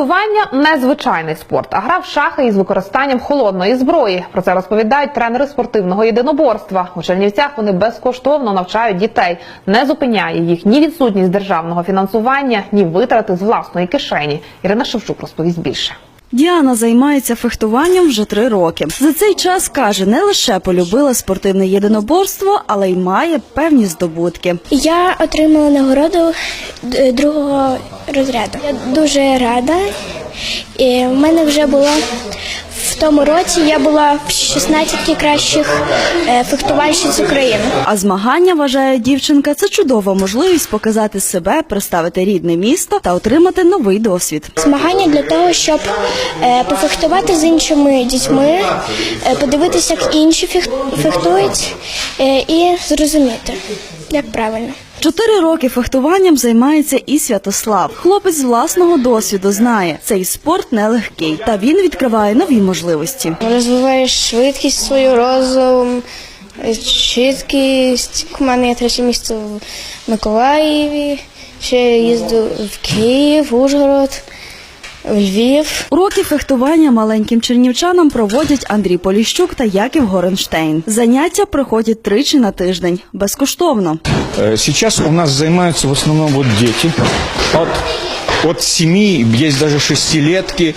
Фехтування незвичайний спорт, а гра в шахи із використанням холодної зброї. Про це розповідають тренери спортивного єдиноборства. У Чернівцях вони безкоштовно навчають дітей. Не зупиняє їх ні відсутність державного фінансування, ні витрати з власної кишені. Ірина Шевчук розповість більше. Діана займається фехтуванням вже три роки. За цей час каже, не лише полюбила спортивне єдиноборство, але й має певні здобутки. Я отримала нагороду д- другого розряду. Я дуже рада. І в мене вже було тому році я була в 16 кращих е, фехтувальщиць України. А змагання вважає дівчинка це чудова можливість показати себе, представити рідне місто та отримати новий досвід. Змагання для того, щоб е, пофехтувати з іншими дітьми, е, подивитися, як інші фех- фехтують, і зрозуміти, як правильно. Чотири роки фехтуванням займається і Святослав. Хлопець з власного досвіду знає, цей спорт нелегкий, та він відкриває нові можливості. Розвиваєш швидкість свою, розум, чіткість. У мене є третє місце в Миколаєві. Ще їздив в Київ, Ужгород, Львів. Уроки фехтування маленьким чернівчанам проводять Андрій Поліщук та Яків Горенштейн. Заняття проходять тричі на тиждень безкоштовно. Э, Сейчас у нас занимаются в основном вот дети от, от 7, есть даже шестилетки,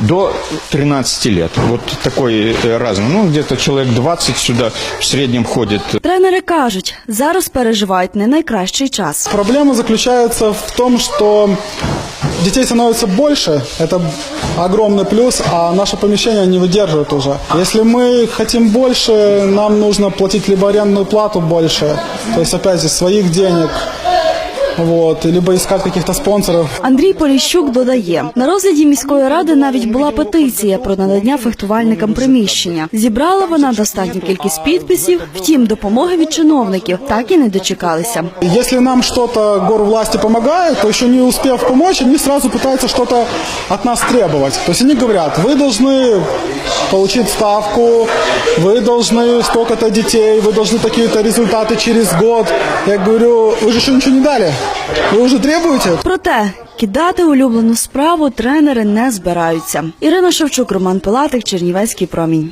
до 13 лет. Вот такой э, разный. Ну, где-то человек 20 сюда в среднем ходит. Тренери кажуть, зараз переживають не найкращий час. Проблема заключается в том, что детей становится больше, это огромный плюс, а наше помещение не выдерживает уже. Если мы хотим больше, нам нужно платить либо арендную плату больше, то есть опять же своих денег, вот, либо искать каких-то спонсоров. Андрій Поліщук додає, на розгляді міської ради навіть була петиція про надання фехтувальникам приміщення. Зібрала вона достатню кількість підписів, втім, допомоги від чиновників так і не дочекалися. Если нам что-то горвласти помогает, то еще не успев помочь, они сразу пытаются что-то от нас требовать. То есть они говорят, вы должны получить ставку, вы должны столько-то детей, вы должны такие-то результаты через год. Я говорю, вы же еще ничего не дали, вы вже требуєте? Проте кидати улюблену справу тренери не збираються. Ірина Шевчук, Роман Пилатик, Чернівецький промінь.